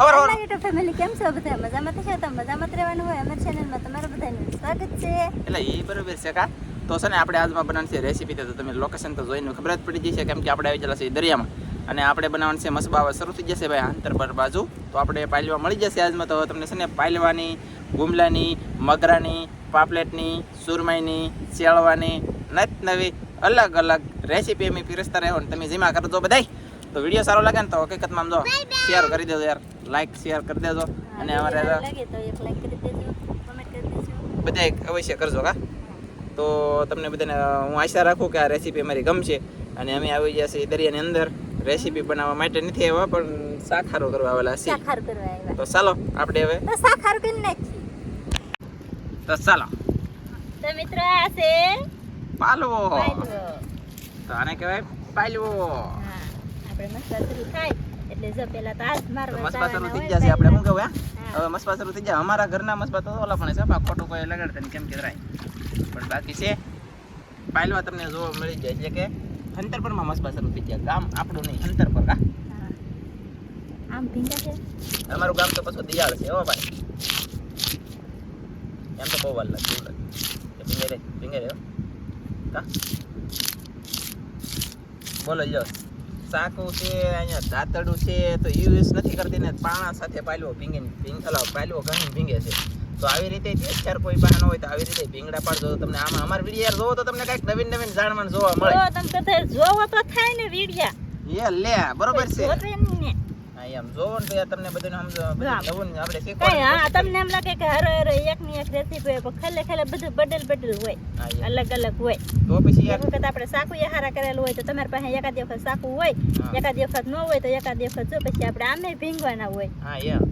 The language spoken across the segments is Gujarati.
યુટ્યુબ ફેમિલી કેમ છો બધા? મજામાં તો છો? તો મજામાં રહેવાનું હોય. અમારી ચેનલમાં તમારું બધાનું સ્વાગત છે. એટલે એ બરોબર છે કા? તો છે ને આપણે આજમાં બનાવવાની છે રેસીપી તો તમે લોકેશન તો જોઈને ખબર જ પડી જશે કેમ કે આપણે આવી ગયેલા છે દરિયામાં. અને આપણે બનાવવાનું છે મસબાવા. શરૂ થઈ જશે ભાઈ આંતર પર બાજુ. તો આપણે પાલવા મળી જશે આજમાં. તો તમને છે ને પાયલવાની ગુમલાની મગરાની પાપલેટની સુરમાઈની શેળવાની નત નવી અલગ અલગ રેસીપી અમે પીરસતા રહ્યો અને તમે જીમા કરજો બધાય. તો વીડિયો સારો લાગે ને તો હકીકતમાં આમ જો શેર કરી દેજો યાર. લાઈક શેર કરી દેજો. અને અમારે લાગે તો એક લાઈક કરી દેજો કમેન્ટ કરી દેજો. બધા અવશ્ય કરજો કા તો તમને બધાને હું આશા રાખું કે આ રેસીપી અમારી ગમશે. અને અમે આવી ગયા છીએ દરિયાની અંદર. રેસીપી બનાવવા માટે નથી આવ્યા પણ સાખારો કરવા આવેલા છીએ. તો ચાલો આપણે હવે તો શાખાર કરી નાખી તો ચાલો. તો મિત્રો આ છે પાલવો. તો આને કહેવાય પાલવો. આપણે મસ્ત શરૂ થાય એટલે જો પેલા તો હાથ મારવા મસબા શરૂ થઈ હોય ગયા છે આપણે શું કહું હવે મસ્પા શરૂ થઈ જાય અમારા ઘરના મસ્પા તો ઓલા પણ છે ખોટું કોઈ લગાડતા કેમ કે પણ બાકી છે પાયલવા તમને જોવા મળી જાય એટલે કે હંતરપરમાં મસબા શરૂ થઈ ગયા. ગામ આપણું નહીં હંતરપર કા. આમ ભીંગા છે? અમારું ગામ તો પછી દિયાળ છે હો ભાઈ. એમ તો બહુ વાર લાગે એવું લાગે. ભીંગે રે ભીંગે રે કા? બોલો જો સાકું છે અહીંયા દાંતરડું છે તો યુઝ નથી કરતી ને પાણા સાથે પાલવો ભીંગે ભીંગ અલા પાલવો ઘણી ભીંગે છે. તો આવી રીતે જે અત્યારે કોઈ પાસે હોય તો આવી રીતે ભીંગડા પાડજો. તમને આમાં અમારા વિડીયા જોવો તો તમને કંઈક નવીન નવીન જાણવાનું જોવા મળે. તમે જોવો તો થાય ને વિડીયા. એ લે બરોબર છે. એમ જોવો ને તો તમને બધું સમજો બધું. નવું આપણે શીખવા હા તમને એમ લાગે કે હરો હરો એક એક રેસીપી હોય પણ ખાલે ખાલે બધું બદલ બદલ હોય. અલગ અલગ હોય. તો પછી એક વખત આપણે સાકુ હારા કરેલું હોય તો તમારી પાસે એકાદ વખત સાકુ હોય એકાદ વખત ન હોય તો એકાદ વખત જો પછી આપણે આમે ભીંગવાના હોય. હા યાર.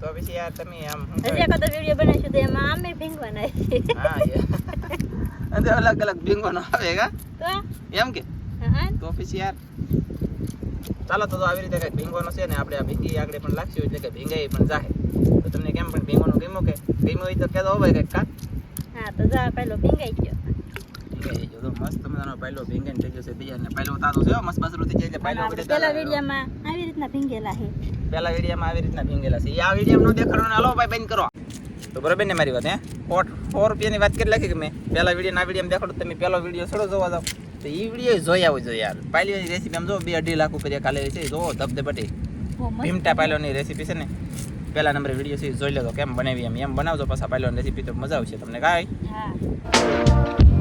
તો પછી યાર તમે આમ હજી કહેવાય? વીડિયો બનાવીશું તો એમાં આમે ભીંગવાના હા યાર. અલગ અલગ ભીંગવાનો આવે કા? તો? એમ કે? હા. તો પછી યાર ચાલો તો આવી રીતે કંઈક ભીંગવાનો છે ને આપણે આ ભીંગી આગળ પણ લાગશે એટલે કે ભીંગાઈ પણ જાહે. તો તમને કેમ પણ ભીંગવાનું ગમ્યું કે? ગમ્યું હોય તો કહેતો હોય કંઈક કા? હા તો જા પહેલો ભીંગાઈ ગયો. ભીંગાઈ તો મસ્ત મજાનો પહેલો ભીંગાઈને થઈ જશે બીજા ને પહેલો તાતો છે મસ્ત બસરું થઈ જાય પહેલો. આવી રીતના ભીંગેલા છે. પહેલા વિડીયોમાં આવી રીતના ભીંગેલા છે. એ આ વીડિયો નો દેખાડો હાલો ભાઈ બંધ કરો. તો બરોબર ને મારી વાત હે? સો રૂપિયાની વાત કરી લખી કે મેં? પહેલા વીડિયો ના વીડિયો દેખાડો. તમે પહેલો વીડિયો છોડો જોવા જાવ. તો એ વીડિયો જોઈ આવો જોઈએ યાર. પાયલી રેસીપી આમ જો બે અઢી લાખ ઉપર કાલે છે. જો ધબધબટી. ભીમટા પાયલોની રેસીપી છે ને પહેલા નંબરે વીડિયો છે જોઈ લેજો કેમ બનાવી એમ. એમ બનાવજો પાછા પાયલોની રેસીપી તો મજા આવશે તમને. કાંઈ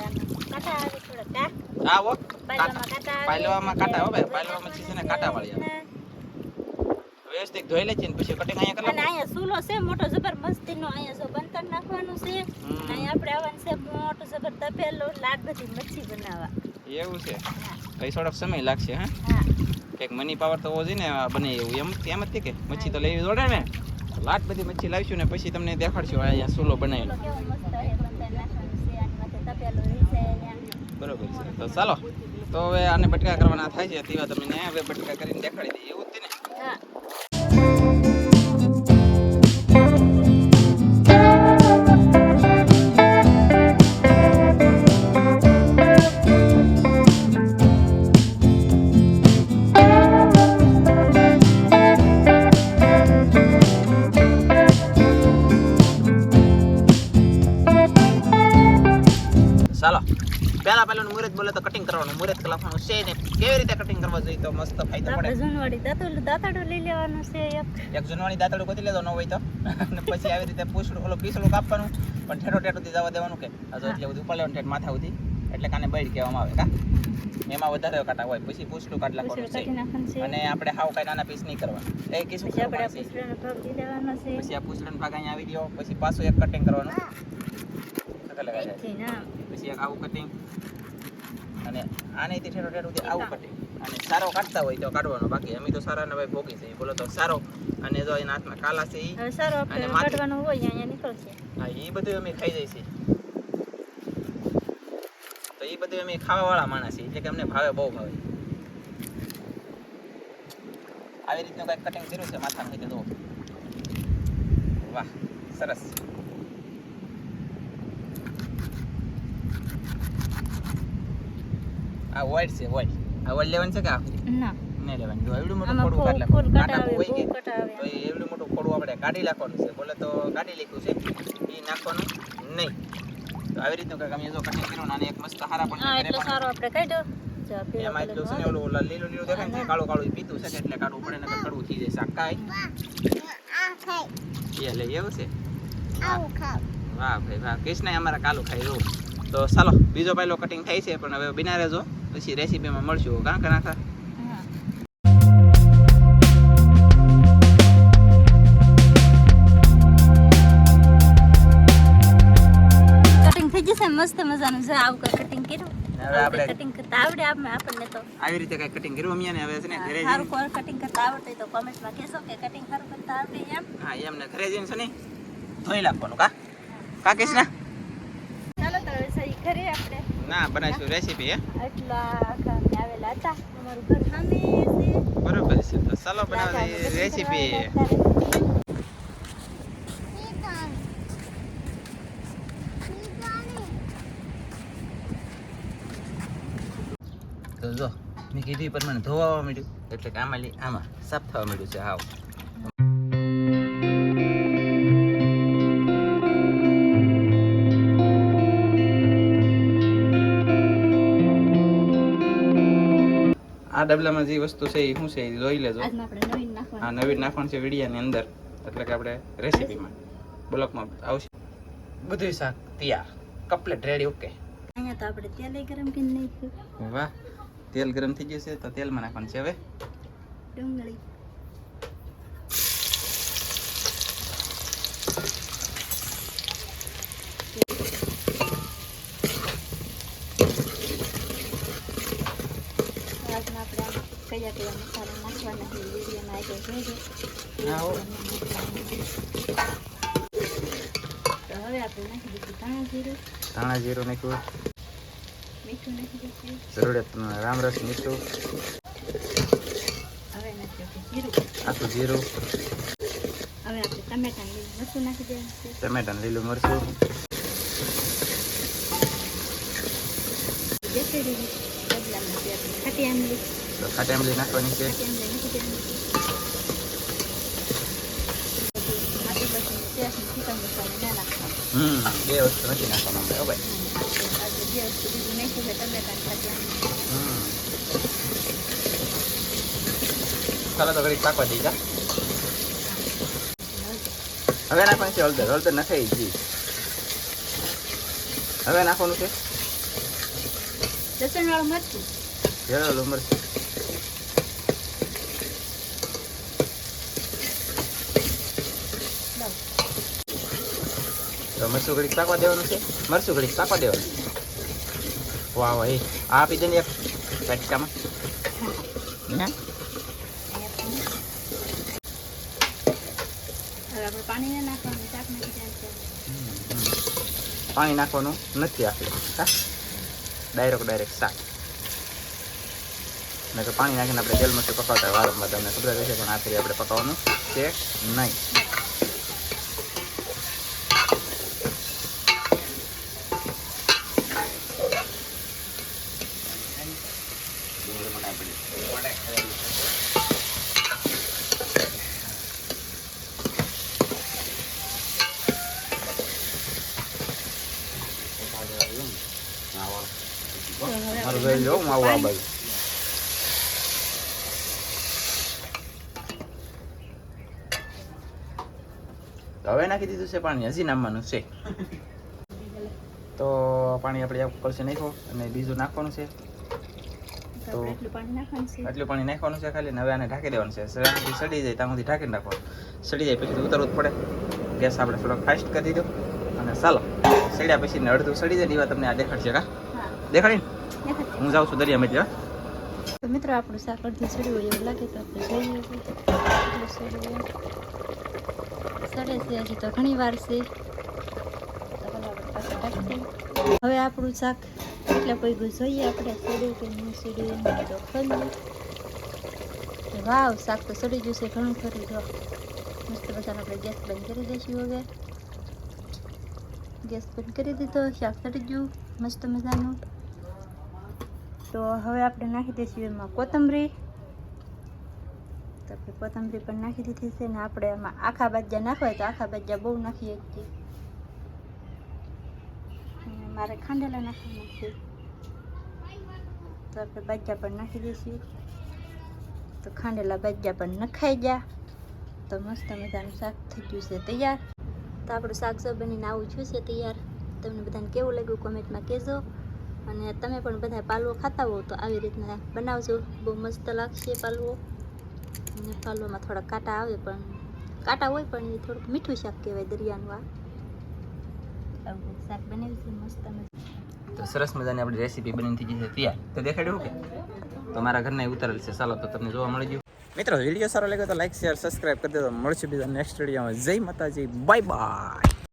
આવે ને કાંટા આવે. થોડા કા હા હો પાયલામાં કાંટા આવે. પાયલામાં કાંટા હો ભાઈ પાયલામાં છે ને કાંટા વાળી વ્યવસ્થિત ધોઈ લે છે ને પછી કટિંગ અહીંયા કરી અને અહીંયા સૂલો છે મોટો જબર મસ્તીનો અહીંયા જો બંતર નાખવાનું છે. અહીંયા આપણે આવવાનું છે મોટો જબર તપેલું લાડ બધી મચ્છી બનાવવા. એવું છે. કઈ થોડોક સમય લાગશે હા? કંઈક મની પાવર તો હોવો ને બને એવું. એમ એમ જ કે મચ્છી તો લેવી જોડે ને. લાટ બધી મચ્છી લાવીશું ને પછી તમને દેખાડશું અહીંયા સૂલો બનાવેલો સૂલો કેવો મસ્ત છે બંતર નાખવાનું છે આની માથે તપેલું રીસે અહીંયા બરોબર છે. તો ચાલો. તો હવે આને બટકા કરવાના થાય છે. તેવા તમને હવે બટકા કરીને દેખાડી દઈએ. તો કટિંગ કરવાનું મુહૂર્ત લખવાનું છે ને કેવી રીતે કટિંગ કરવા જોઈએ તો મસ્ત ફાયદો પડે. જૂનવાડી દાંતોડું દાંતડું લઈ લેવાનું છે એક. એક જૂનવાણી દાંતડું ગોતી લેતો ન હોય તો. અને પછી આવી રીતે પૂછડું ઓલો પીસડું કાપવાનું પણ ઠેઠો ઠેઠોથી જવા દેવાનું કે હજુ એટલે બધું ઉપર લેવાનું ઠેઠ માથા સુધી એટલે કાને બૈડ કહેવામાં આવે કા? એમાં વધારે કાંટા હોય પછી પૂછડું કાઢ પૂછડું છે. અને આપણે હાવ કાંઈ નાના પીસ નહીં કરવા એ કિસ્સો પછી આપણે પૂછડાનો ભાગ લઈ દેવાનો છે. પછી આ પૂછડન ભાગ અહીંયા આવી ગયો પછી પાછું એક કટિંગ કરવાનું. પછી એક આવું કટિંગ અને ઠેરો ઠેઠો ઠેઠુંથી આવું કટે અને સારો કાઢતા હોય તો કાઢવાનો. બાકી અમે તો સારા ને ભાઈ ભોગી છે બોલો તો સારો. અને જો એના હાથમાં કાલા છે એ સારો આપણે હોય અહીંયા નીકળશે. હા એ બધું અમે ખાઈ જાય છે તો એ બધું અમે ખાવા વાળા માણસ છે એટલે કે અમને ભાવે બહુ ભાવે. આવી રીતનું કંઈક કટિંગ કર્યું છે માથા ખાઈ તો? વાહ સરસ. આ વાઈટ છે વાઈટ આ વાઈટ લેવાનું છે કે આખું? ના. નહીં લેવાનું. જો એવડું મોટું ખોડું કાઢી નાખવાનું. કાંટા હોય કે તો એવડું મોટું ખોડું આપણે કાઢી નાખવાનું છે. બોલે તો કાઢી લીધું છે. એ નાખવાનું નહીં. તો આવી રીતનું કંઈક અમે જો કટિંગ કર્યું ને એક મસ્ત હારા પણ હા એટલે સારો આપણે કાઢ્યો જો આ પીળો એમાં એટલું છે ને ઓલું લીલું લીલું દેખાય ને કાળું કાળું પીતું છે એટલે કાઢવું પડે ને કડવું થઈ જાય. શાક એ લે એવું છે? વાહ. ભાઈ વાહ. કૃષ્ણ અમારા કાલું ખાઈ રહ્યું તો ચાલો બીજો પહેલો કટિંગ થાય છે પણ હવે બિના રહેજો. પછી રેસીપીમાં મળશું કાં કે નાખા મસ્ત મજાનું. છે આવું કટિંગ કર્યું? હવે આપણે કટિંગ કરતા આવડે આપણે આપણને તો. આવી રીતે કઈ કટિંગ કર્યું અમે હવે છે ને ઘરે સારું કોર કટિંગ કરતા આવડતું તો કોમેન્ટમાં કહેશો કે કટિંગ સારું કરતા આવડે એમ. હા ઘરે જઈને છે ને ધોઈ નાખવાનું કા? કા ચાલો તો આપણે. ના બનાવીશું રેસીપી હે? આવેલા હતા. અમારું ઘર સામે છે. બરોબર છે તો ચાલો બનાવી રેસીપી તો જો મેં કીધું પ્રમાણે ધોવા માંડ્યું એટલે કે આમાં આમાં સાફ થવા માંડ્યું છે હાવ. આ ડબલામાં જે વસ્તુ છે એ શું છે? એ જોઈ લેજો. હા નવી નવીન નાખવાનું. છે વિડીયાની અંદર. એટલે કે આપણે રેસીપીમાં. બ્લોકમાં આવશે. બધું શાક તૈયાર. કપલેટ રેડી ઓકે અહીંયા તો આપણે તેલ ગરમ કરી નાખ્યું. વાહ. તેલ ગરમ થઈ ગયું છે તો તેલમાં નાખવાનું છે હવે. ડુંગળી આજમાં આપણે આમ કયા કયા મસાલા નાખવાના છે વિડીયોમાં આગળ જોજો હા હો. તો હવે આપણે નાખી દીધું ધાણા જીરું ધાણા જીરું નાખ્યું મીઠું નાખી દીધું જરૂરિયાત પ્રમાણે રામરસ મીઠું હવે નાખી દીધું જીરું આખું જીરું હવે આપણે ટમેટાની લીલું મરચું નાખી દેવાનું છે ટમેટા લીલું મરચું બેસી દીધી ડબલામાં જે આપણે ખાટી આંબલી તો ખાટી આંબલી નાખવાની છે. હમ બે વસ્તુ નથી નાખવાનું ચાલો તો ઘડીક પાકવા દીધા હવે નાખવાની છે હળદર. હળદર નખાઈ જી હવે નાખવાનું છે? લસણ વાળું મરચું. ઝેરવેલું મરચું. તો મરસું ઘડીક પાકવા દેવાનું છે. મરસું ઘડીક પાકવા દેવાનું વાહ વાહ એ. આ આપી દે ને એક કટકામાં. હે? પાણી નાખવાનું નથી આપણે હા? ડાયરેક્ટ ડાયરેક્ટ શાક. નહીં તો પાણી નાખીને આપણે તેલ મસ્ત પકાવતા વારંવાર તમને ખબર રહેશે પણ આખરી આપણે પકાવવાનું છે નહીં. માવું આ બાજુ તો હવે નાખી દીધું છે પાણી હજી નામવાનું છે તો પાણી આપણે એક કળશે નાખો અને બીજું નાખવાનું છે તો નાખવાનું છે આટલું પાણી નાખવાનું છે ખાલી ને હવે આને ઢાંકી દેવાનું છે સડી જાય ત્યાં સુધી ઢાંકીને નાખો સડી જાય પછી ઉતરવું જ પડે ગેસ આપણે થોડોક ફાસ્ટ કરી દીધો અને ચાલો સડ્યા પછી અડધું સડી જાય ને એવા તમને આ દેખાડશે કા દેખાડી દેખાડીને દેખાય હું જાઉં છું દરિયા? તો મિત્રો, આપણું શાક અડધું સડ્યું હોય એવું લાગે તો આપણે જોઈએ સડે છે હજી તો ઘણી વાર છે. હવે આપણું શાક એટલે પૈગું જોઈએ આપણે સડ્યું કે નહીં સડ્યું તો ખરી. વાવ, શાક તો સડી છે ઘણું ખરું. જો, મસ્ત બધાને આપણે ગેસ બંધ કરી દઈશું હવે. ગેસ બંધ કરી દીધો, શાક સડી ગયું, મસ્ત મજાનું. તો હવે આપણે નાખી દઈશું એમાં કોથમરી. તો આપણે કોથમરી પણ નાખી દીધી છે ને આપણે એમાં આખા બાજ્યા નાખવા તો આખા બાજ્યા બહુ નાખીએ છીએ. મારે ખાંડેલા નાખવાના છે તો આપણે બાજ્યા પણ નાખી દઈશું. તો ખાંડેલા બાજ્યા પણ નખાઈ ગયા. તો મસ્ત મજાનું શાક થઈ ગયું છે તૈયાર. તો આપણું શાક સબ બનીને આવું છું છે તૈયાર. તમને બધાને કેવું લાગ્યું કોમેન્ટમાં કહેજો. અને તમે પણ બધા પાલવો ખાતા હો તો આવી રીતના બનાવજો. બહુ મસ્ત લાગશે પાલવો. અને પાલવામાં થોડા કાંટા આવે પણ કાંટા હોય પણ એ થોડુંક મીઠું શાક કહેવાય દરિયાનું આ. શાક બનાવ્યું છે, મસ્ત તો સરસ મજાની આપણી રેસીપી બની થઈ ગઈ છે તૈયાર. તો દેખાડ્યું કે? તો મારા ઘરના ઉતારેલ છે. ચાલો તો તમને જોવા મળી ગયું. મિત્રો, વીડિયો સારો લાગ્યો તો લાઈક શેર સબસ્ક્રાઈબ કરી દેજો. મળશું બીજા નેક્સ્ટ વિડીયોમાં જય માતાજી. Bye bye